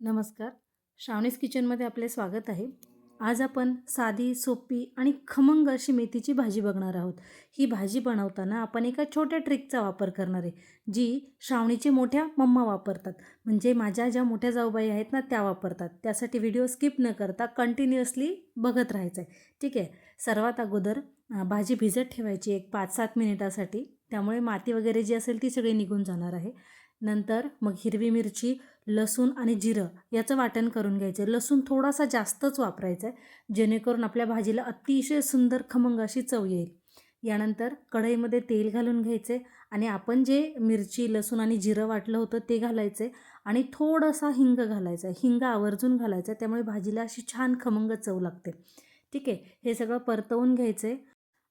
नमस्कार. श्रावणीज किचनमध्ये आपले स्वागत आहे. आज आपण साधी सोपी आणि खमंग अशी मेथीची भाजी बघणार आहोत. ही भाजी बनवताना आपण एका छोट्या ट्रिकचा वापर करणार आहे जी श्रावणीची मोठ्या मम्मा वापरतात. म्हणजे माझ्या ज्या मोठ्या जाऊबाई आहेत ना त्या वापरतात. त्यासाठी व्हिडिओ स्किप न करता कंटिन्युअसली बघत राहायचं आहे ठीक आहे? सर्वात अगोदर भाजी भिजत ठेवायची एक पाच सात मिनिटासाठी. त्यामुळे माती वगैरे जी असेल ती सगळी निघून जाणार आहे. नंतर मग हिरवी मिरची लसूण आणि जिरं याचं वाटण करून घ्यायचं. आहे लसूण थोडासा जास्तच वापरायचा आहे जेणेकरून आपल्या भाजीला अतिशय सुंदर खमंग अशी चव येईल. यानंतर कढईमध्ये तेल घालून घ्यायचे आणि आपण जे मिरची लसूण आणि जिरं वाटलं होतं ते घालायचे आणि थोडासा हिंग घालायचा. आहे हिंग आवर्जून घालायचा आहे त्यामुळे भाजीला अशी छान खमंग चव लागते. ठीक आहे हे सगळं परतवून घ्यायचं. आहे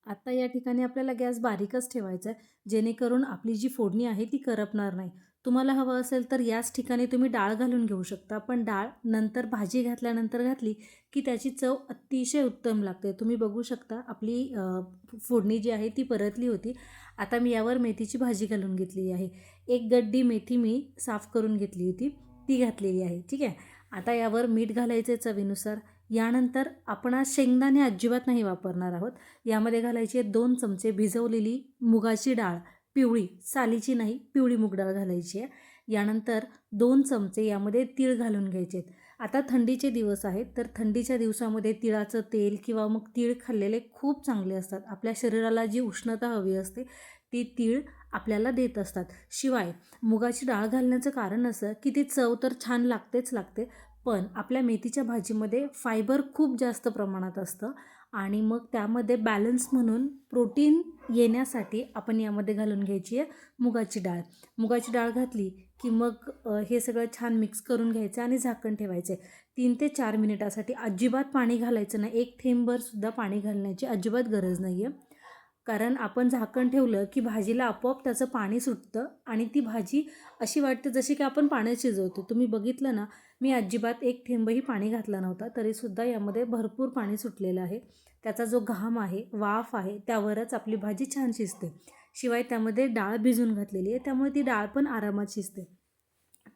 आता या ठिकाणी आपल्याला गॅस बारीकच ठेवायचा आहे जेणेकरून आपली जी फोडणी आहे ती करपणार नाही. तुम्हाला हवं असेल तर याच ठिकाणी तुम्ही डाळ घालून घेऊ शकता. पण डाळ नंतर भाजी घातल्यानंतर घातली की त्याची चव अतिशय उत्तम लागते. तुम्ही बघू शकता आपली फोडणी जी आहे ती परतली होती. आता मी यावर मेथीची भाजी घालून घेतली आहे. एक गड्डी मेथी मी साफ करून घेतली होती. ती घातलेली आहे. ठीक आहे? आता यावर मीठ घालायचे चवीनुसार. यानंतर आपण आज शेंगदाणे अजिबात नाही वापरणार आहोत. यामध्ये घालायची आहे दोन चमचे भिजवलेली मुगाची डाळ. पिवळी सालीची नाही पिवळी मुगडाळ घालायची आहे. यानंतर दोन चमचे यामध्ये तीळ घालून घ्यायचे आहेत आता थंडीचे दिवस आहेत तर थंडीच्या दिवसामध्ये तिळाचं तेल किंवा मग तीळ खाल्लेले खूप चांगले असतात. आपल्या शरीराला जी उष्णता हवी असते ती तीळ आपल्याला देत असतात. शिवाय मुगाची डाळ घालण्याचं कारण असं की ती चव तर छान लागतेच लागते पण आपल्या मेथीच्या भाजीमध्ये फायबर खूप जास्त प्रमाणात असतं आणि मग त्यामध्ये बॅलन्स म्हणून प्रोटीन येण्यासाठी आपण यामध्ये घालून घ्यायची आहे मुगाची डाळ. मुगाची डाळ घातली की मग हे सगळं छान मिक्स करून घ्यायचं आणि झाकण ठेवायचं आहे. तीन ते चार मिनिटासाठी अजिबात पाणी घालायचं नाही. एक थेंबभरसुद्धा पाणी घालण्याची अजिबात गरज नाही आहे कारण आपण झाकण ठेवलं की भाजीला आपोआप त्याचं पाणी सुटतं आणि ती भाजी अशी वाटते जशी की आपण पाण्यात शिजवतो. तुम्ही बघितलं ना मी अजिबात एक थेंबही पाणी घातला नव्हता तरीसुद्धा यामध्ये भरपूर पाणी सुटलेलं आहे. त्याचा जो घाम आहे वाफ आहे त्यावरच आपली भाजी छान शिजते. शिवाय त्यामध्ये डाळ भिजून घातलेली आहे त्यामुळे ती डाळ पण आरामात शिजते.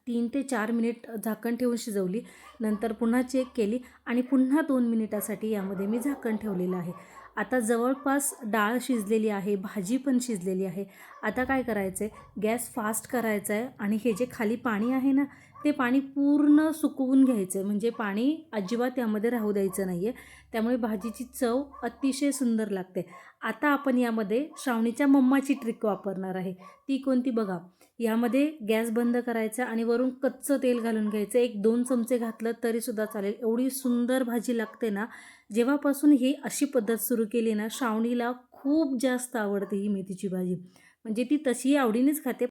तीन ते चार मिनिट झाकण ठेवून शिजवली नंतर पुन्हा चेक केली आणि पुन्हा दोन मिनिटासाठी यामध्ये मी झाकण ठेवलेलं आहे. आता जवळपास डाळ शिजलेली आहे भाजी पण शिजलेली आहे. आता काय करायचं आहे गॅस फास्ट करायचा आहे आणि हे जे खाली पाणी आहे ना ते पाणी पूर्ण सुकवून घ्यायचं. आहे म्हणजे पाणी अजिबात यामध्ये राहू द्यायचं नाही आहे त्यामुळे भाजीची चव अतिशय सुंदर लागते. आता आपण यामध्ये श्रावणीच्या मम्माची ट्रिक वापरणार आहे. ती कोणती बघा. यामध्ये गॅस बंद करायचा आणि वरून कच्चं तेल घालून घ्यायचं. एक दोन चमचे घातलं तरीसुद्धा चालेल. एवढी सुंदर भाजी लागते ना जेव्हापासून ही अशी पद्धत सुरू केली ना श्रावणीला खूप जास्त आवडते ही मेथीची भाजी. म्हणजे ती तशी आवडीनेच खाते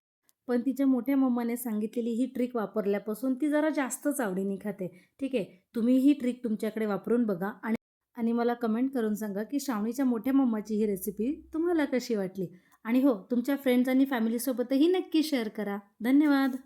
पण तिच्या मोठ्या मम्माने सांगितलेली ही ट्रिक वापरल्यापासून ती जरा जास्तच आवडीने खाते. ठीक आहे? तुम्ही ही ट्रिक तुमच्याकडे वापरून बघा आणि आणि मला कमेंट करून सांगा की श्रावणीच्या मोठ्या मम्माची ही रेसिपी तुम्हाला कशी वाटली? आणि हो तुमच्या फ्रेंड्स आणि फॅमिलीसोबतही नक्की शेअर करा. धन्यवाद!